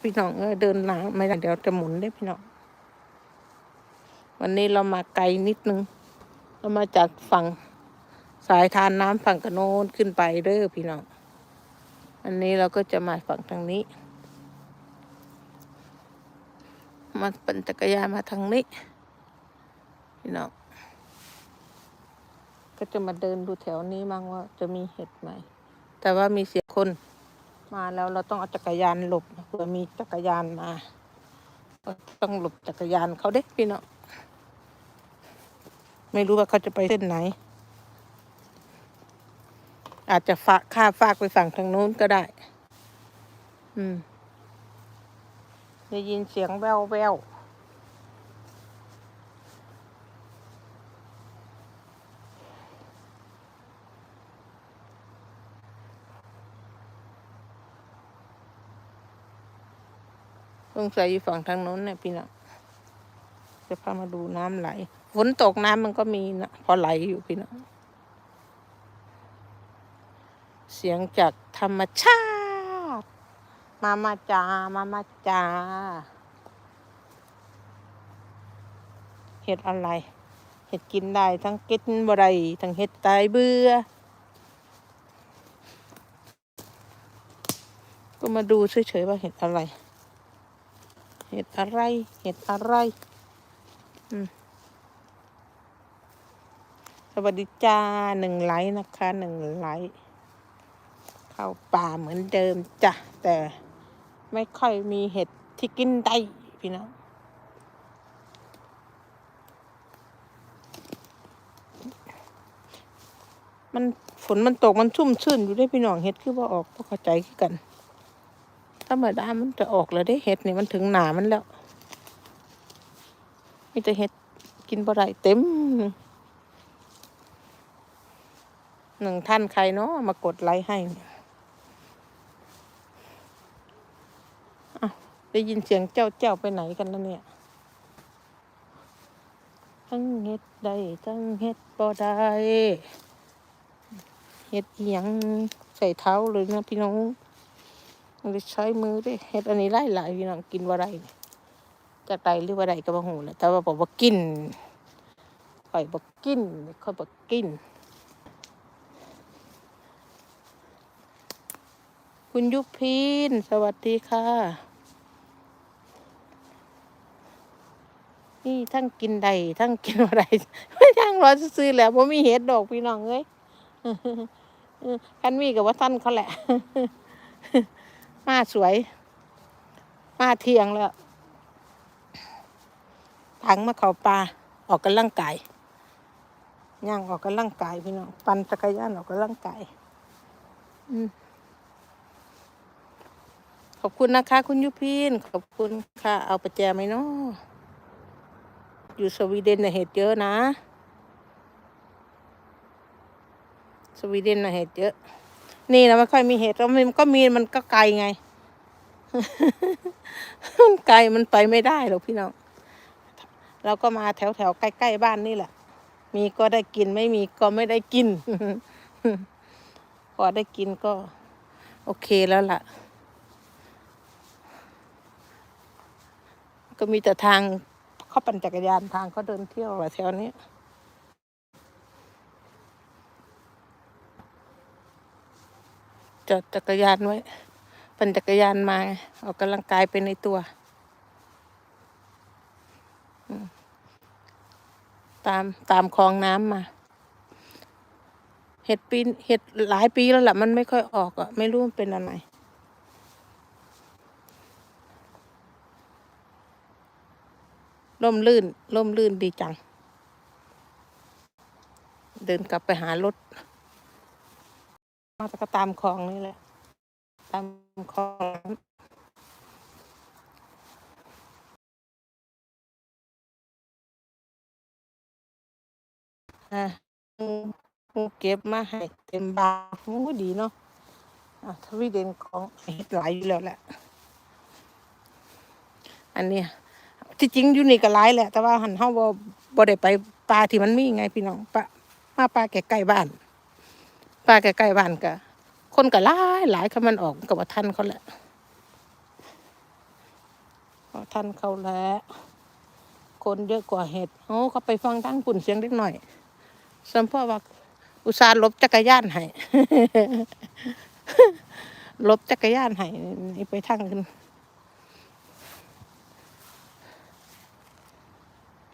พี่น้องเออเดินหนาไม่ได้เดี๋ยวจะหมุนได้พี่น้องวันนี้เรามาไกลนิดนึง เรามาจากฝั่งสายทานน้ำฝั่งกระโน้นขึ้นไปเด้อพี่น้องอันนี้เราก็จะมาฝั่งทางนี้ มาปั่นจักรยานมาทางนี้ พี่น้องก็จะมาเดินดูแถวนี้มั่งว่าจะมีเห็ดไหมแต่ว่ามีเสียงคน มาแล้วเราต้องเอาจักรยานหลบเผื่อมีจักรยานมาต้องหลบจักรยานเขาเด้พี่เนาะไม่รู้ว่าเขาจะไปเส้นไหน อาจจะฝากข้าฝากไปฝั่งทางนู้นก็ได้ อืมได้ยินเสียงแววแวว งสัยอยู่ฝั่งทางโน้นเนี่ยพี่น้องจะพามาดูน้ำไหลฝนตกน้ำมันก็มีนะพอไหลอยู่พี่น้องเสียงจากธรรมชาติ มามาจามามาจาเห็ดอะไร เห็ดกินได้ทั้งกินบได้ทั้งเห็ดตายเบื่อ ก็มาดูเฉยๆว่าเห็ดอะไร เห็ดอะไร เห็ดอะไร อืมสวัสดีจ้าหนึ่งไลค์นะคะหนึ่งไลค์เข้าป่าเหมือนเดิมจ้ะแต่ไม่ค่อยมีเห็ดที่กินได้พี่น้องมันฝนมันตกมันชุ่มชื่นอยู่ได้พี่น้องเห็ดคือว่าออกก็เข้าใจกัน ธรรมดามันจะออกเลยได้เห็ดนี่มันถึงหนามันแล้วมีแต่เห็ดกินบ่ได้เต็มหนึ่งท่านใครเนาะมากดไลค์ให้ได้ยินเสียงเจ้าเจ้าไปไหนกันแล้วเนี่ย ทั้งเฮ็ดได้ทั้งเฮ็ดบ่ได้เฮ็ดอียังใส่เท้าเลยนะพี่น้อง ม่ได้ใช้มือด้เฮ็ดอันนี้ไล่หลายพี่น้องกินว่าไรจะไตหรือว่าไรก็บ่หูแหละแต่ว่าบอกว่ากินข่อยบอกกินข่อยบอกกิน คุณยุพินสวัสดีค่ะ นี่ทั้งกินใดทั้งกินอะไรไม่ทั้งรอซื้อแล้วผมมีเห็ดดอกพี่น้องเอ้ยคันมีกับว่าท่านเขาแหละ มาสวย มาเทียงแล้วถังมาเขาปลาออกกำลังกายย่างออกกำลังกายพี่น้องปั่นจักรยานออกกำลังกายอืมขอบคุณนะคะ คุณยุพินขอบคุณค่ะ เอาประแจไหมเนาะอยู่สวีเดนนะเห็ดเยอะนะ สวีเดนนะเห็ดเยอะ นี่นะไม่ค่อยมีเห็ดแล้วมันก็มีมันก็ไกลไงมันไกลมันไปไม่ได้หรอกพี่น้องเราก็มาแถวแถวๆใกล้ๆบ้านนี่แหละ มีก็ได้กินไม่มีก็ไม่ได้กินพอได้กินก็ โอเคแล้วล่ะ ก็มีแต่ทางเขาปั่นจักรยานทางเขาเดินเที่ยวแถวนี้ จอดจักรยานไว้ปั่นจักรยานมาออกกำลังกายไปในตัว ตามตามคลองน้ำมาเห็ดปีนเห็ดหลายปีแล้วแหละมันไม่ค่อยออกอะ ไม่รู้มันเป็นอะไรร่มลื่นร่มลื่นดีจัง เดินกลับไปหารถ มาก็ตามคลองนี่แหละ ตามคลองอะกูเก็บมาให้เต็มบาทโอ้ดีเนาะอะทวีเดนของเฮ็ดหลายอยู่แล้วแหละ อันนี้ที่จริงอยู่นี่ก็หลายแหละ แต่ว่าหันเฮาบ่บ่ได้ไปปลาที่มันมีไงพี่น้องปลามาปลาใกล้ๆบ้าน ปลาใกล้ๆบ้านก็คนก็หลายหลายคันมันออกก็บ่ทันเขาแหละท่านเขาแล้วคนเยอะกว่าเห็ดโอ้เขาไปฟังทั้งปุ่นเสียงเล็กหน่อยสมพ่อว่าอุตส่าห์ลบจักรยานให้ลบจักรยานให้ไปทางขึ้น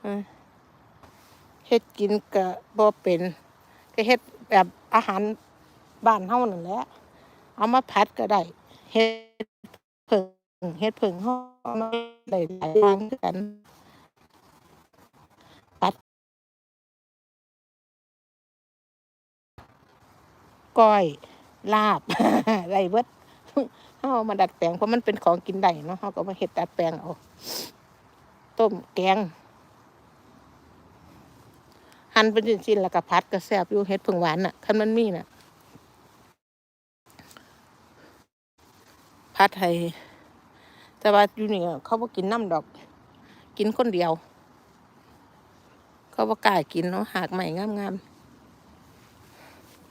เออเฮ็ดกินกะบ่เป็นก็เฮ็ด แบบอาหารบ้านเฮานั่นแหละเอามาผัดก็ได้เฮ็ดเผิงเฮ็ดเผิงเฮาเอามาได้หลายอย่างกันผัดก้อยลาบไรเบิดเฮาเอามาดัดแปลงเพราะมันเป็นของกินได้เนาะเฮาก็มาเฮ็ดดัดแปลงเอาต้มแกง หั่นเป็นชิ้นๆแล้วก็ผัดก็แซ่บอยู่เฮ็ดผึ่งหวานน่ะคันมันมีน่ะผัดให้แต่ว่าอยู่นี่เขาบ่กินน้ำดอก กินคนเดียว เขาบ่กล้ากินเนาะหากใหม่งาม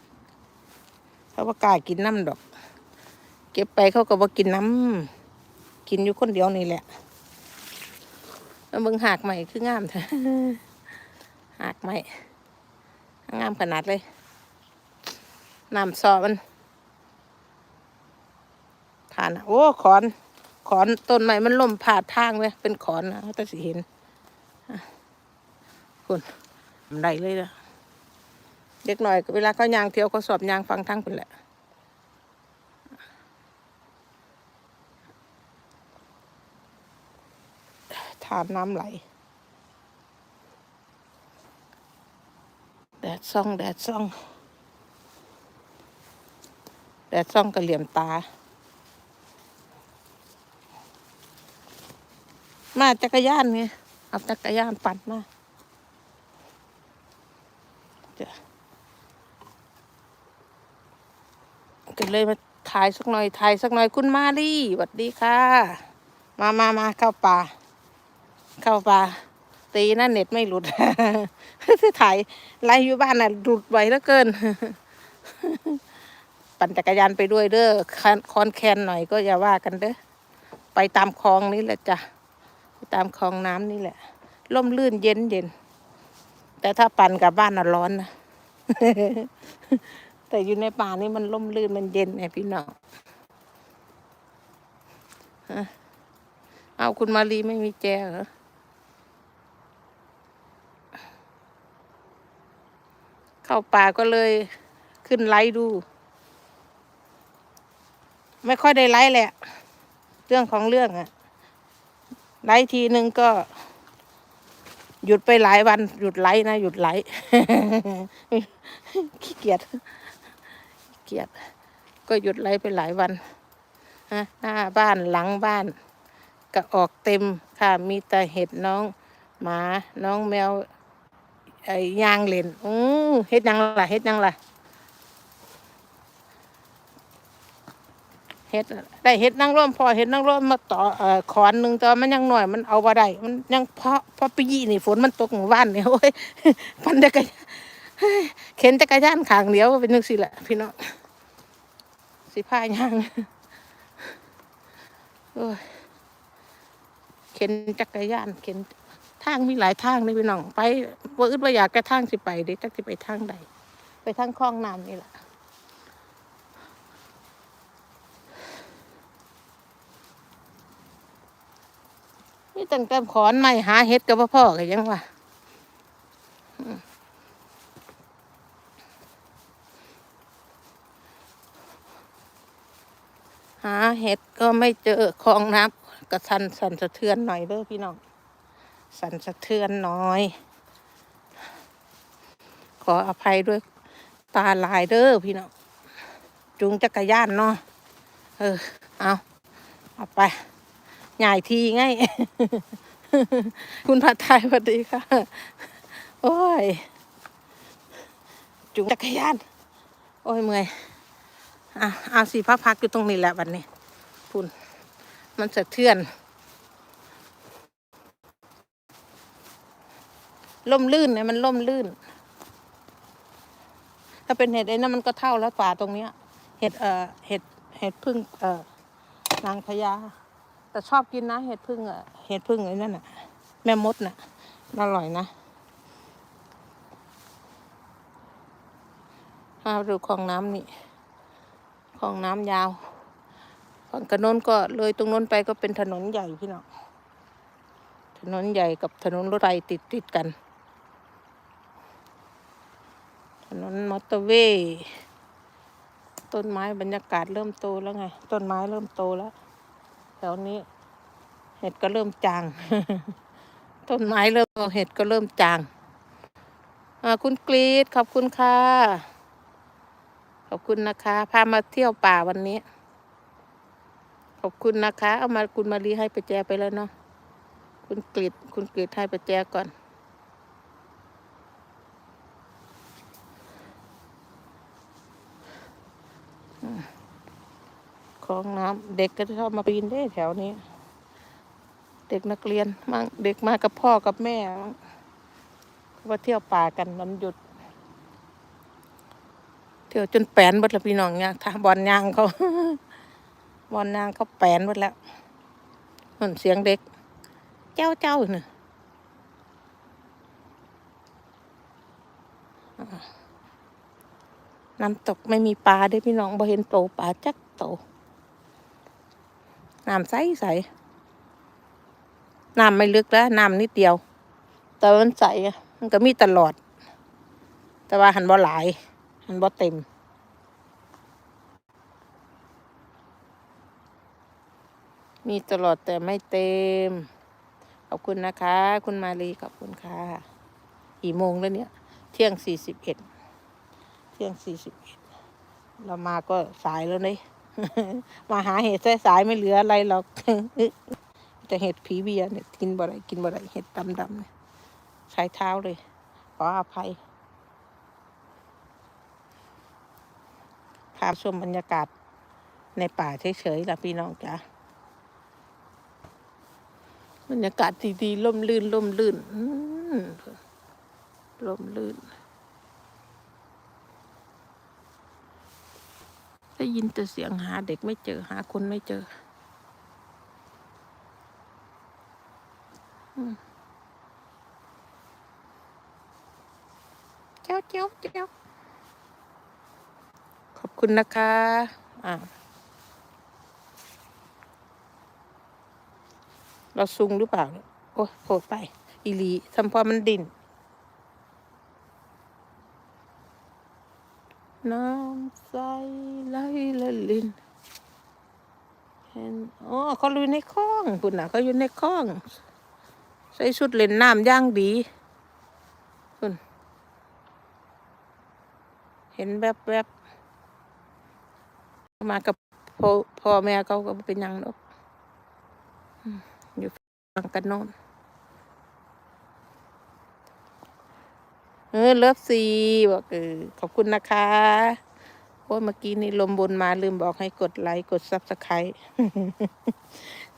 ๆเขาบ่กล้ากินน้ำดอก เก็บไปเขาก็บ่กินน้ำกินอยู่คนเดียวนี่แหละแล้วมึงหากใหม่คืองามแท้ หากใหม่งามขนาดเลยน้ำซอมันทานโอ้ขอน ขอนต้นไม้มันล่มผ่าทางเลยเป็นขอนนะแต่สิเห็นคุณได้เลยนะเด็กหน่อยเวลาเขายางเที่ยวเขาสอบยางฟังทั้งเป็นแหละทานน้ำไหล แดดซ่อง แดดซ่อง แดดซ่องกระเหลี่ยมตา มาจักรยานไงเอาจักรยานปั่นมาก็เลยมาถ่ายสักหน่อยถ่ายสักหน่อยคุณมาลีสวัสดีค่ะ มามามาเข้าป่า เข้าป่า ตีนะเน็ตไม่หลุดถ่ายไลฟ์อยู่บ้านน่ะหลุดไวเหลือเกิน ปั่นจักรยานไปด้วยเด้อคอนแคนหน่อยก็อย่าว่ากันเด้อไปตามคลองนี่แหละจ้ะไปตามคลองน้ำนี่แหละร่มรื่นเย็นเย็นแต่ถ้าปั่นกลับบ้านน่ะร้อนนะแต่อยู่ในป่านี่มันร่มรื่นมันเย็นไงพี่น้องฮะเอาคุณมารีไม่มีแจเหรอ เข้าป่าก็เลยขึ้นไลฟ์ดู ไม่ค่อยได้ไลฟ์แหละ เรื่องของเรื่องอะไลฟ์ทีนึงก็ หยุดไปหลายวัน หยุดไลฟ์นะ หยุดไลฟ์ขี้เกียจเกียจก็หยุดไลฟ์ไปหลายวันฮะหน้าบ้านหลังบ้าน ก็ออกเต็มค่ะมีแต่เห็ดน้องหมาน้องแมว ไอ้ยางเล่นอือเฮ็ดยังล่ะเฮ็ดยังล่ะเฮ็ดได้เฮ็ดนั่งร่วมพอเฮ็ดนั่งร่วมมาต่อเอ่อขอนหนึ่งแต่มันยังหน่อยมันเอาบ่ได้มันยังเพาะเพราะปีนี่ฝนมันตกหมู่บ้านนี่โอ้ยพันจักรยานเข็นจักรยานขางเดียวเป็นจังซี่แหละพี่น้องสิพายางโอ้ยเข็นจักรยานเข็น ทางมีหลายทางเลยพี่น้อง ไปว่าอึดว่าอยากกระทางสิไปเด็กจักสิไปทางใด ไปทางคลองน้ำนี่แหละนี่ตั้งแต่ขอนไม่หาเห็ดกับพ่อกันยังวะหาเห็ดก็ไม่เจอคลองน้ำกระสันสันสะเทือนหน่อยเด้อพี่น้อง สั่นสะเทือนน้อย ขออภัยด้วยตาลายเด้อพี่น้องจุงจักรยานเนาะเออเอาเอาไปใหญ่ทีไงคุณผัดไทยสวัสดีค่ะ โอ้ย จุงจักรยาน โอ้ยเมื่อยอะเอาสิพักพักอยู่ตรงนี้แหละวันนี้พุ่นมันสะเทือน ล่มลื่นเนี่ยมันล่มลื่น ถ้าเป็นเห็ดไอ้นั่นมันก็เท่าแล้วป่าตรงเนี้ย เห็ดเอ่อเห็ดเห็ดพึ่งเอ่อนางพญาแต่ชอบกินนะ เห็ดพึ่งเอะเห็ดพึ่งไอ้นั่นอะ แม่มดน่ะอร่อยนะมาดูคลองน้ำนี่คลองน้ำยาวฝั่งกระโน้นก็เลยตรงโน้นไปก็เป็นถนนใหญ่พี่น้องถนนใหญ่กับถนนรถไฟติดติดกัน ถนนมอเตอร์เวย์ต้นไม้บรรยากาศเริ่มโตแล้วไง ต้นไม้เริ่มโตแล้วแถวนี้ เห็ดก็เริ่มจาง ต้นไม้เริ่มเห็ดก็เริ่มจางคุณกรีดขอบคุณค่ะ ขอบคุณนะคะ พามาเที่ยวป่าวันนี้ ขอบคุณนะคะ เอามาคุณมารีให้ประแจไปแล้วเนาะคุณกรีดคุณกรีดให้ประแจก่อน คลองน้ำเด็กก็ชอบมาปีนได้แถวนี้ เด็กนักเรียนมั่งเด็กมากับพ่อกับแม่มั่งเขามาเที่ยวป่ากันวันหยุด เที่ยวจนแปนหมดล้วพี่น้องเนี่ยทางบอลยางเขาบอลยางเขาแปนหมดแล้วนั่นเสียงเด็ก เจ้าเจ้าเนี่ยน้ำตกไม่มีปลาได้พี่น้องบ่เห็นโตปลาจักโต น้ำใสใสน้ำไม่ลึกแล้วน้ำนิดเดียว แต่มันใสมันก็มีตลอด แต่ว่าหันบ่หลาย หันบ่เต็ม มีตลอดแต่ไม่เต็ม ขอบคุณนะคะ คุณมาลีขอบคุณค่ะกี่โมงแล้วเนี่ย เที่ยงสี่สิบเอ็ดเที่ยงสี่สิบเอ็ดเรามาก็สายแล้วเนี่ย มาหาเห็ดสายๆไม่เหลืออะไรหรอกแต่เห็ดผีเบียเนี่ยกินบ่ได้กินบ่ได้เห็ดดำๆเนี่ยใช้เท้าเลย ขออภัยพาพชมบรรยากาศในป่าเฉยๆล่ะพี่น้องจ้ะบรรยากาศดีๆล่มลื่นล่มลื่นอืมล่มลื่น ได้ยินแต่เสียงหาเด็กไม่เจอหาคนไม่เจอเจ้าเจ้าเจ้าขอบคุณนะคะ อ่าเราซุงหรือเปล่า โอ้โผล่ไป อีลีทำพอมันดิ่น น้ำใสไหลละลินเห็นอ๋อเขาอยู่ในคลองคุณน่ะเขาอยู่ในคลอง ใส่ชุดเล่นน้ำย่างดีคุณเห็นแบบแบบมากับพ่อพ่อแม่เขาก็เป็นยังหรอกอยู่ฟังกันโน่น เออเลิฟซีบอกเออขอบคุณนะคะโอ้ยเมื่อกี้นี่ลมบนมาลืมบอกให้กดไลค์กดซับสไครต์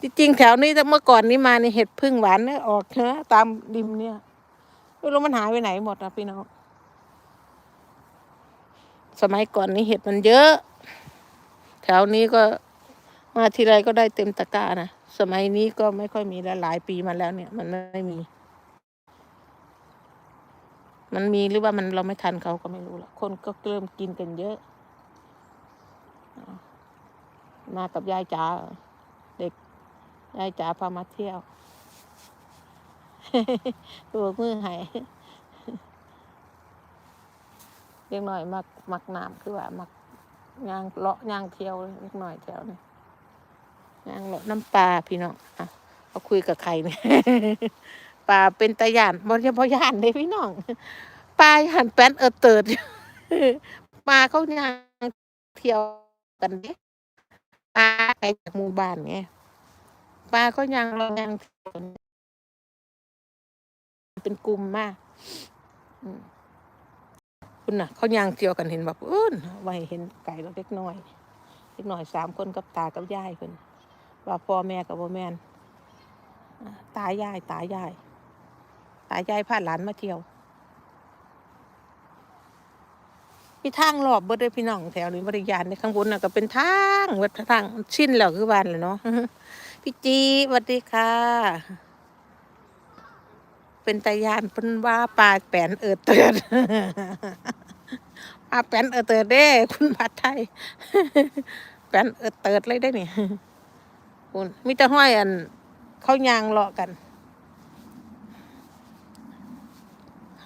จริงๆแถวนี้แต่เมื่อก่อนนี้มาในเห็ดพึ่งหวานเนี่ยออกเนื้อะตามริมเนี่ยไม่รู้มันหายไปไหนหมดนะพี่น้องสมัยก่อนนี้เห็ดมันเยอะ แถวนี้ก็มาทีไรก็ได้เต็มตะกร้านะสมัยนี้ก็ไม่ค่อยมีแล้วหลายปีมาแล้วเนี่ย มันไม่มี มันมีหรือว่ามันเราไม่ทันเขาก็ไม่รู้ละคนก็เริ่มกินกันเยอะ มากับยายจ๋าเด็กยายจ๋าพามาเที่ยวตัวมือหายเล็กหน่อยมักมักน้ำคือว่ามักย่างเลาะย่างเที่ยวเล็กหน่อยแถวนี้ย่างเลาะน้ำปลาพี่น้องอะเขาคุยกับใครเนี่ย ปลาเป็นตะยานบ่ใช่บ่ยานเลยพี่น้องปลาหันแป้นเออเติดปลาเขาย่างเที่ยวกันเด้ปลาไปจากหมู่บ้านไงปลาก็ย่างเราย่างเที่ยวกันเป็นกลุ่มมากคุณน่ะ เขาย่างเที่ยวกันเห็นแบบอื้นไว้เห็นไก่แล้วเล็กน้อยเล็กน้อยสามคนกับตากับยายคนว่าพ่อแม่กับพ่อแม่ตายายตายาย ตายายพาหลานมาเที่ยวมีทางรอบเบิดเลยพี่น้องแถวนี้บริยานในข้างบนน่ะก็เป็นทางเบิดทางชินแล้วคือบ้านแหละเนาะพี่จีสวัสดีค่ะ เป็นตายานเพิ่นว่าปลาแปนเอิดเติดปลาแปนเอิดเติดเด้ คุณผัดไทยแปนเอิดเติดเลยได้นี่คุณมีแต่ห้อยอันเขายางเลาะกัน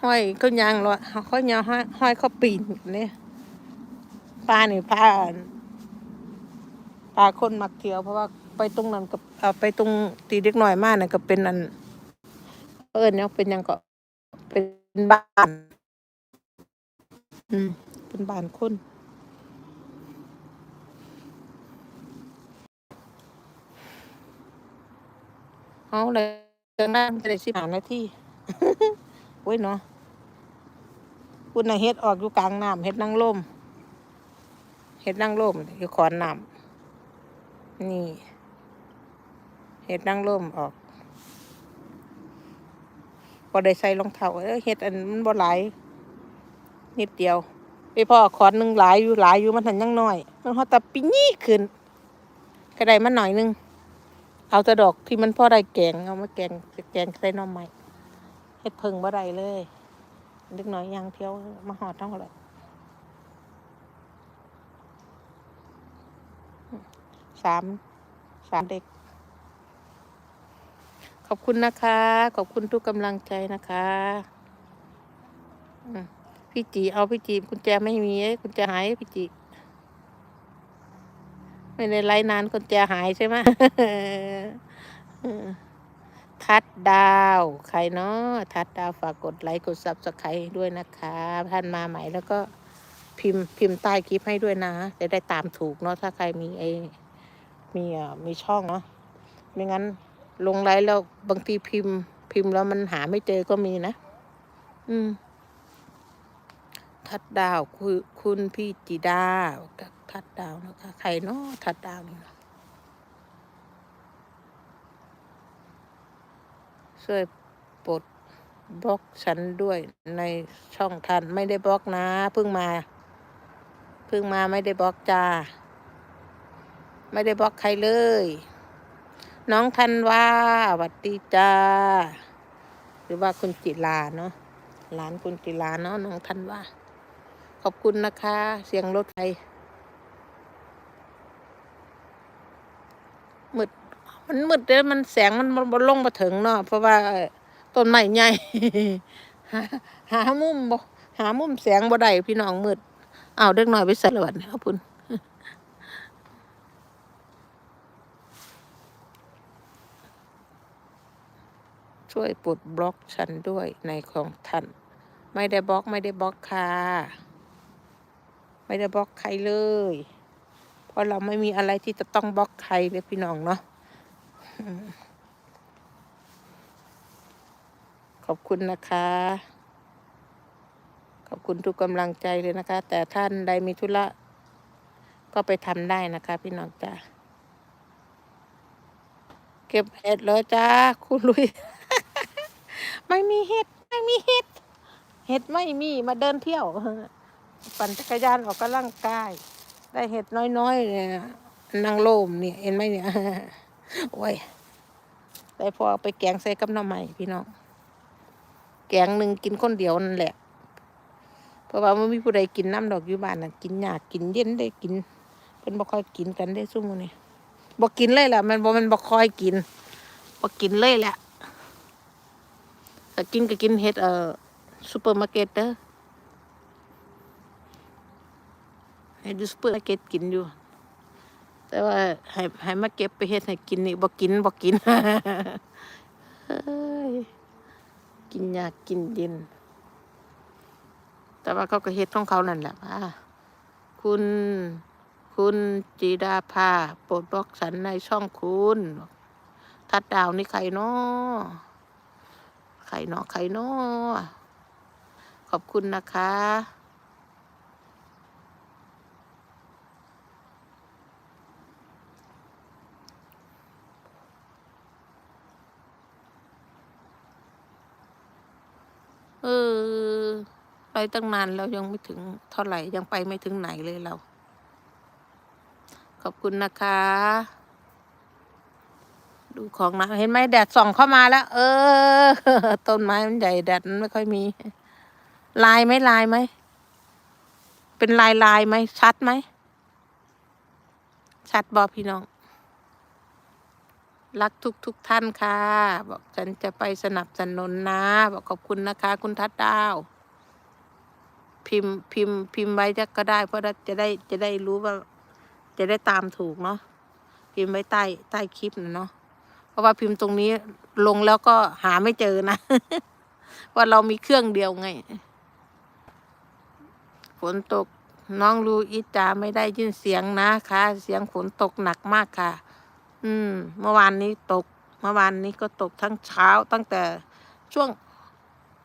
ห้อยเขายางเลาะเขายางห้อยห้อยเขาปีนเนี่ยปลาเนี่ยปลาปลาคนมักเที่ยว เพราะว่าไปตรงนั้นกับเออไปตรงตีเด็กหน่อยมากน่ะก็เป็นอันเอิญเนี่ยเป็นยังก็เป็นบ้าน อืม เป็นบ้านคนเอาเลยเดินได้จะได้สิบห้านาทีโอ้ยเนาะ คุณน่ะเฮ็ดออกอยู่กลางน้ำเฮ็ดนั่งลมเฮ็ดนั่งลมอยู่ขอนน้ำนี่เฮ็ดนั่งลมออกพอได้ใส่รองเท้าเออเฮ็ดอันมันบ่หลายนิดเดียวไปพ่อขอนหนึ่งหลายอยู่หลายอยู่มันหันยังน้อยมันฮอดแตะปีนี้ขึ้นก็ได้มันหน่อยหนึงเอาแต่ดอกที่มันพอได้แกงเอามาแกงแกงใส่น่อไม้เฮ็ดเพิ่งบ่ได้เลย เล็กน้อยยังเที่ยวมาหอดทั้งเลยสามสามเด็ก ขอบคุณนะคะ ขอบคุณทุกกำลังใจนะคะพี่จีเอาพี่จีกุญแจไม่มีกุญแจหายพี่จีไม่ได้ไล่นานกุญแจหายใช่ไหม ทัดดาว ใครเนาะทัดดาวฝากกดไลค์กดซับสไครต์ด้วยนะคะ ท่านมาใหม่แล้วก็พิมพ์พิมพ์ใต้คลิปให้ด้วยนะจะได้ตามถูกเนาะถ้าใครมีไอมีอ่ามีช่องเนาะไม่งั้นลงไลน์แล้วบางทีพิมพ์ พิมพ์แล้วมันหาไม่เจอก็มีนะ อืม ทัดดาวคุณคุณพี่จิดาทัดดาวนะคะ ใครเนาะทัดดาวนี่เนาะ ช่วยปลดบล็อกฉันด้วยในช่องทันไม่ได้บล็อกนะเพิ่งมาเพิ่งมาไม่ได้บล็อกจ้า ไม่ได้บล็อกใครเลย น้องธันว่าสวัสดีจ้า หรือว่าคุณจิลาเนาะหลานคุณจิลาเนาะน้องธันว่า ขอบคุณนะคะ เสียงรถไฟมืด มันมืดเลยมันแสงมันบนลงมาถึงเนาะเพราะว่าต้นไม้ใหญ่หาหามุมบ่หามุมแสงบ่ได้พี่น้องมืดเอาเด็กหน่อยไปใส่ละวันขอบคุณช่วยปลดบล็อกฉันด้วยในของท่าน ไม่ได้บล็อกไม่ได้บล็อกค่ะ ไม่ได้บล็อกใครเลย เพราะเราไม่มีอะไรที่จะต้องบล็อกใครเลยพี่น้องเนาะ ขอบคุณนะคะ ขอบคุณทุกกำลังใจเลยนะคะ แต่ท่านใดมีธุระก็ไปทำได้นะคะ พี่น้องจ้าเก็บเห็ดเลยจ้าคุณลุย ไม่มีเห็ดไม่มีเห็ด เห็ดไม่มีมาเดินเที่ยวปั่นจักรยานออกกำลังกาย ได้เห็ดน้อยๆเนี่ยนางโลมเนี่ยเห็นไหมเนี่ย โอ้ยได้พอไปแกงใส่กับหน้ำใหม่พี่น้อง แกงหนึ่งกินคนเดียวนั่นแหละ เพราะว่าไม่มีผู้ใดกินน้ำดอกอยู่บ้านน่ะ กินหยากกินเย็นได้กิน เป็นบ่ค่อยกินกันได้ซุ่มนี่บ่กินเลยแหละมันบ่มันบ่ค่อยกินบ่กินเลยแหละแต่กินก็กินเห็ดเอ่อซูเปอร์มาร์เก็ตเด้อให้ดูซูเปอร์มาร์เก็ตกินอยู่ แต่ว่าให้ให้มาเก็บไปเฮ็ดให้กินนี่บ่กินบ่กินกินยากกินเย็นแต่ว่าเขาก็เฮ็ดของเขานั่นแหละว่าคุณคุณจีดาภาโปรดบล็อกฉันในช่องคุณทัดดาวนี่ใครเนาะใครเนาะใครเนาะขอบคุณนะคะ เออไปตั้งนานแล้วยังไม่ถึงเท่าไหร่ยังไปไม่ถึงไหนเลยเรา ขอบคุณนะคะ ดูของนะเห็นไหมแดดส่องเข้ามาแล้ว เออ ต้นไม้มันใหญ่แดดมันไม่ค่อยมี ลายไหมลายไหม เป็นลายลายไหมชัดไหม ชัดบอพี่น้อง รักทุกทุกท่านค่ะ บอกฉันจะไปสนับสนุนนะ บอกขอบคุณนะคะ คุณทัดดาว พิมพ์พิมพ์พิมพ์ไว้จะก็ได้ เพราะจะได้จะได้รู้ว่า จะได้ตามถูกเนาะพิมพ์ไว้ใต้ใต้คลิปนะเนาะเพราะว่าพิมพ์ตรงนี้ลงแล้วก็หาไม่เจอนะว่าเรามีเครื่องเดียวไงฝนตกน้องรูอิจาไม่ได้ยินเสียงนะคะ เสียงฝนตกหนักมากค่ะ อืม เมื่อวานนี้ตก เมื่อวานนี้ก็ตกทั้งเช้าตั้งแต่ช่วง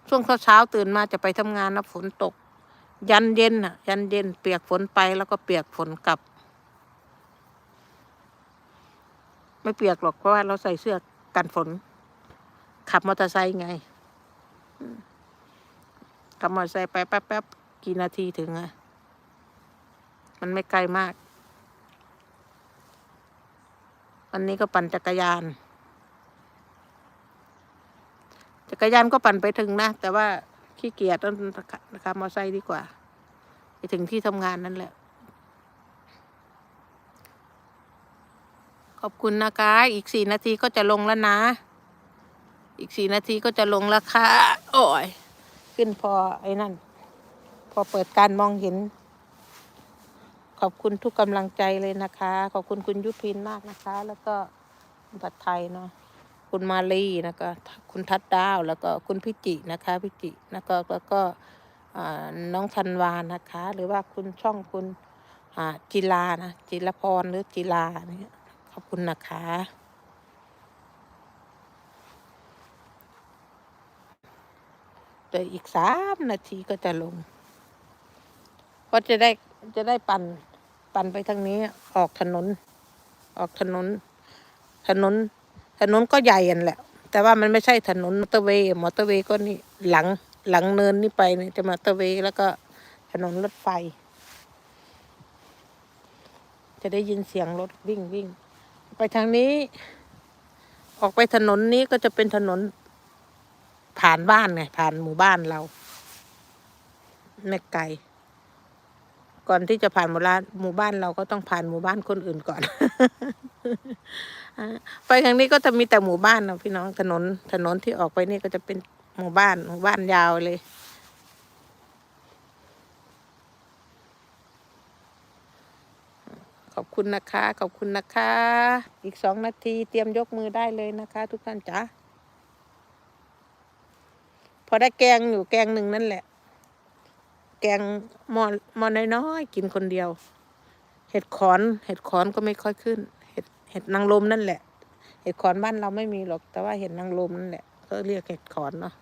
ช่วงเช้าๆตื่นมาจะไปทำงานนะฝนตก ยันเย็นอะ ยันเย็น เปียกฝนไปแล้วก็เปียกฝนกลับ ไม่เปียกหรอกเพราะว่าเราใส่เสื้อกันฝน ขับมอเตอร์ไซค์ไงขับมอเตอร์ไซค์ไปแป๊บๆกี่นาทีถึงอะมันไม่ไกลมาก วันนี้ก็ปั่นจักรยาน จักรยานก็ปั่นไปถึงนะ แต่ว่าขี้เกียจต้องขับมอไซค์ดีกว่า ไปถึงที่ทำงานนั่นแหละ ขอบคุณนะคะ อีกสี่นาทีก็จะลงแล้วนะ อีกสี่นาทีก็จะลงแล้วค่ะ โอ้ย ขึ้นพอไอ้นั่น พอเปิดการมองเห็น ขอบคุณทุกกำลังใจเลยนะคะ ขอบคุณคุณยุพินมากนะคะ แล้วก็คุณผัดไทยเนาะคุณมาลีแล้วก็คุณทัดดาว แล้วก็คุณพิจินะคะ พิจิแล้วก็แล้วก็น้องธันวานะคะ หรือว่าคุณช่องคุณจิลานะจิรพรหรือจิลาเนี่ยขอบคุณนะคะเดี๋ยวอีกสามนาทีก็จะลง ก็จะได้ จะได้ปั่นปั่นไปทางนี้ ออกถนน ออกถนน ถนน ถนนก็ใหญ่อันแหละ แต่ว่ามันไม่ใช่ถนนมอเตอร์เวย์มอเตอร์เวย์ก็นี่หลังหลังเนินนี่ไปนี่จะมอเตอร์เวย์แล้วก็ถนนรถไฟ จะได้ยินเสียงรถวิ่งวิ่ง ไปทางนี้ ออกไปถนนนี้ก็จะเป็นถนนผ่านบ้านไงผ่านหมู่บ้านเราไม่ไกล ก่อนที่จะผ่านหมู่บ้านหมู่บ้านเราก็ต้องผ่านหมู่บ้านคนอื่นก่อน ไปทางนี้ก็จะมีแต่หมู่บ้านนะพี่น้องถนนถนนที่ออกไปนี่ก็จะเป็นหมู่บ้านหมู่บ้านยาวเลย ขอบคุณนะคะ ขอบคุณนะคะ อีกสองนาทีเตรียมยกมือได้เลยนะคะ ทุกท่านจ๋าพอได้แกงอยู่แกงหนึ่งนั่นแหละ งหมอหมอน้อยๆกินคนเดียว เห็ดขอน เห็ดขอนก็ไม่ค่อยขึ้น เห็ดเห็ดนางลมนั่นแหละ เห็ดขอนบ้านเราไม่มีหรอก แต่ว่าเห็ดนางลมนั่นแหละก็เรียกเห็ดขอนเนาะ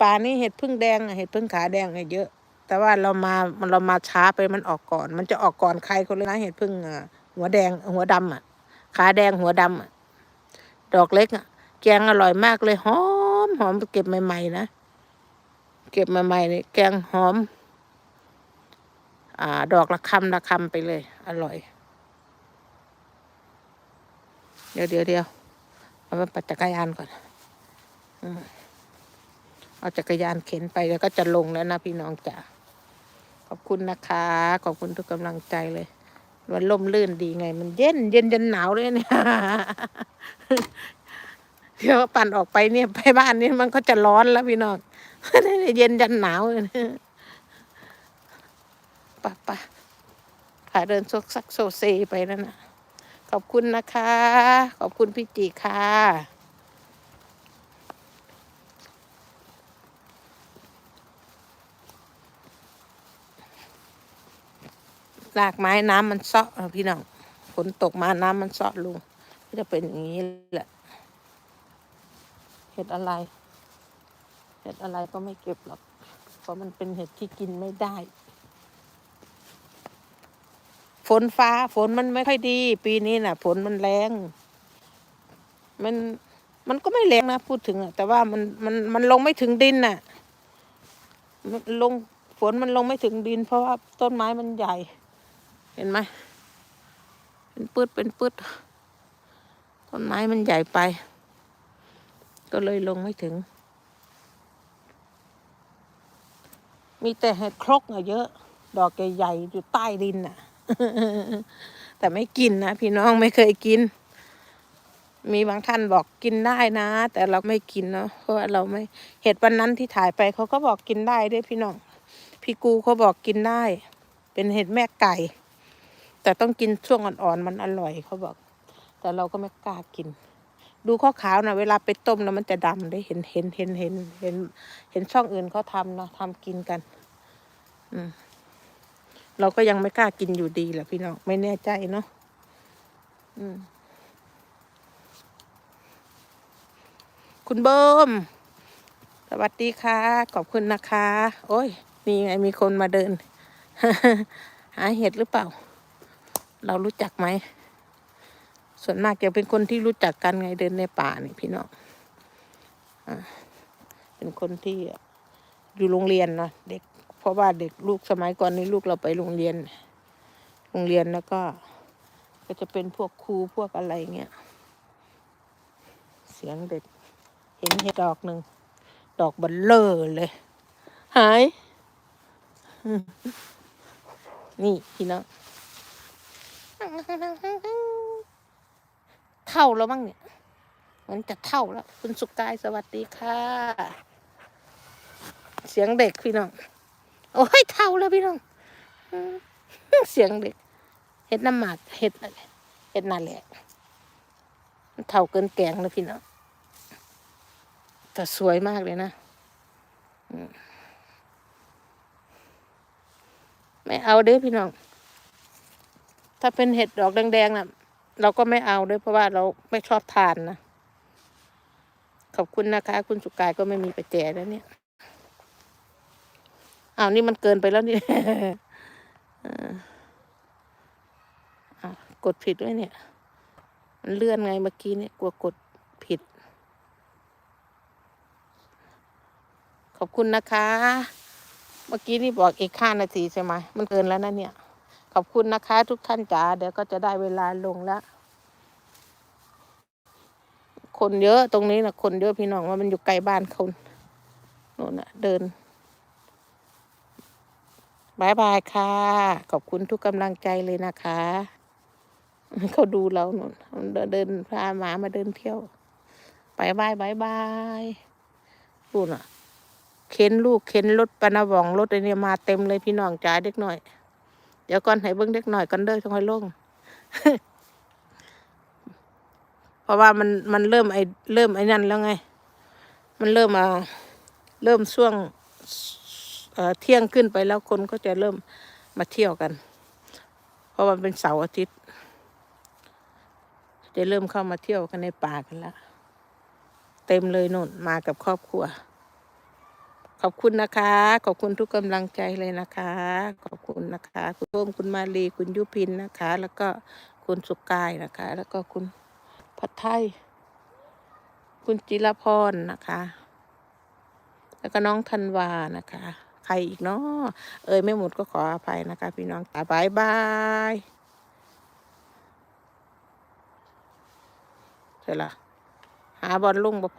ป่านี้เห็ดพึ่งแดงเห็ดพึ่งขาแดงเยอะ แต่ว่าเรามามันเรามาช้าไปมันออกก่อน มันจะออกก่อนใครคนเลยนะเห็ดพึ่งหัวแดงหัวดำอะ ขาแดงหัวดำอะ ดอกเล็กอะแกงอร่อยมากเลยหอมหอมเก็บใหม่ๆนะเก็บใหม่ๆนี่แกงหอม อ่า ดอกละคำละคำไปเลย อร่อย เดี๋ยวเดี๋ยวเดี๋ยวเอาไปปั่นจักรยานก่อนอเอาจักรยานเข็นไปแล้วก็จะลงแล้วนะพี่น้องจ๋าขอบคุณนะคะ ขอบคุณทุกกำลังใจเลย มันล่มลื่นดีไง มันเย็น เย็นจนหนาวเลยเนี่ยเดี๋ยวปั่นออกไปเนี่ยไปบ้านนี่มันก็จะร้อนแล้วพี่น้องเย็นยันหนาวเลยป่ะปะปะพาเดินซกซักโซเซไปนั่นนะขอบคุณนะคะ ขอบคุณพี่จีค่ะ รากไม้น้ำมันเซาะอพี่น้องฝนตกมาน้ำมันเซาะลงก็จะเป็นอย่างนี้แหละเห็ดอะไร เห็ดอะไรก็ไม่เก็บหรอกเพราะมันเป็นเห็ดที่กินไม่ได้ ฝนฟ้าฝนมันไม่ค่อยดี ปีนี้น่ะ ฝนมันแรง มันมันก็ไม่แรงนะพูดถึงอะแต่ว่ามันมันมันลงไม่ถึงดินน่ะ มันลงฝนมันลงไม่ถึงดิน เพราะว่าต้นไม้มันใหญ่ เห็นไหมเป็นปืดเป็นปืดต้นไม้มันใหญ่ไป ก็เลยลงไม่ถึง มีแต่เห็ดครกอะเยอะ ดอกใหญ่ๆอยู่ใต้ดินน่ะแต่ไม่กินนะพี่น้องไม่เคยกิน มีบางท่านบอกกินได้นะ แต่เราไม่กินเนาะเพราะว่าเราไม่เห็ดวันนั้นที่ถ่ายไปเขาก็บอกกินได้ด้วยพี่น้อง พี่กูเขาบอกกินได้ เป็นเห็ดแม่ไก่ แต่ต้องกินช่วงอ่อนๆมันอร่อยเขาบอก แต่เราก็ไม่กล้ากิน ดูข้าวขาวนะเวลาไปต้มนะมันจะดำได้เห็นเห็นเห็นเห็นเห็น เห็นช่องอื่นเขาทำเนาะทำกินกัน อืมเราก็ยังไม่กล้ากินอยู่ดีแหละพี่น้องไม่แน่ใจเนาะอืมคุณเบิ้มสวัสดีค่ะ ขอบคุณนะคะ โอ้ย นี่ไงมีคนมาเดิน หาเห็ดหรือเปล่า เรารู้จักไหม ส่วนมากจะเป็นคนที่รู้จักกันไงเดินในป่านี่พี่น้องอ่าเป็นคนที่อยู่โรงเรียนนะเด็ก เพราะว่าเด็กลูกสมัยก่อนนี้ลูกเราไปโรงเรียน โรงเรียนแล้วก็ ก็จะเป็นพวกครูพวกอะไรเงี้ยเสียงเด็กเห็นเห็ดดอกหนึ่งดอกบัลเลอเลย หาย นี่พี่น้อง เท่าแล้วมั้งเนี่ยมันจะเท่าแล้ว คุณสุกายสวัสดีค่ะ เสียงเด็กพี่น้อง โอ้ยเท่าแล้วพี่น้อง เสียงเด็ก เห็ดน้ำหมากเห็ดอะไรเห็ดนาแหละเท่าเกินแกงเลยพี่น้องแต่สวยมากเลยนะไม่เอาเด้อพี่น้อง ถ้าเป็นเห็ดดอกแดงๆน่ะ เราก็ไม่เอาด้วยเพราะว่าเราไม่ชอบทานนะ ขอบคุณนะคะ คุณสุกายก็ไม่มีประแจแล้วเนี่ยอ้าวนี่มันเกินไปแล้วนี่อออ้ากดผิดด้วยเนี่ย มันเลื่อนไงเมื่อกี้เนี่ยกลัวกดผิด ขอบคุณนะคะ เมื่อกี้นี่บอกอีกห้านาทีใช่ไหมมันเกินแล้วนะเนี่ย ขอบคุณนะคะ ทุกท่านจ๋าเดี๋ยวก็จะได้เวลาลงแล้ว คนเยอะตรงนี้นะคนเยอะพี่น้องว่ามันอยู่ไกลบ้านคนโน่นนะเดินบายบายค่ะ ขอบคุณทุกกำลังใจเลยนะคะเขาดูเราหนุนเดินพาหมามาเดินเที่ยวบายบายบายบายพูดอะ เข็นลูกเข็นรถปานาวองรถไอเนี่ยมาเต็มเลยพี่น้องจ๋าเด็กหน่อย เดี๋ยวก่อนให้เบิ้งเด็กหน่อยก่อนเด้อจังค่อยลง เพราะว่ามันมันเริ่มไอเริ่มไอ้นั่นแล้วไง มันเริ่มอ่าเริ่มช่วงเอ่อเที่ยงขึ้นไปแล้วคนก็จะเริ่มมาเที่ยวกัน เพราะว่าเป็นเสาร์อาทิตย์ จะเริ่มเข้ามาเที่ยวกันในป่ากันแล้ว เต็มเลยนุ่นมากับครอบครัว ขอบคุณนะคะ ขอบคุณทุกกำลังใจเลยนะคะ ขอบคุณนะคะ คุณร่มคุณมาลีคุณยุพินนะคะ แล้วก็คุณสุกายนะคะ แล้วก็คุณพัดไทย คุณจิรพรนะคะ แล้วก็น้องธันวานะคะ ใครอีกเนาะเอ่ยไม่หมดก็ขออภัยนะคะ พี่น้องบายบายเสร็จละหาบอลลุ่งบ่พ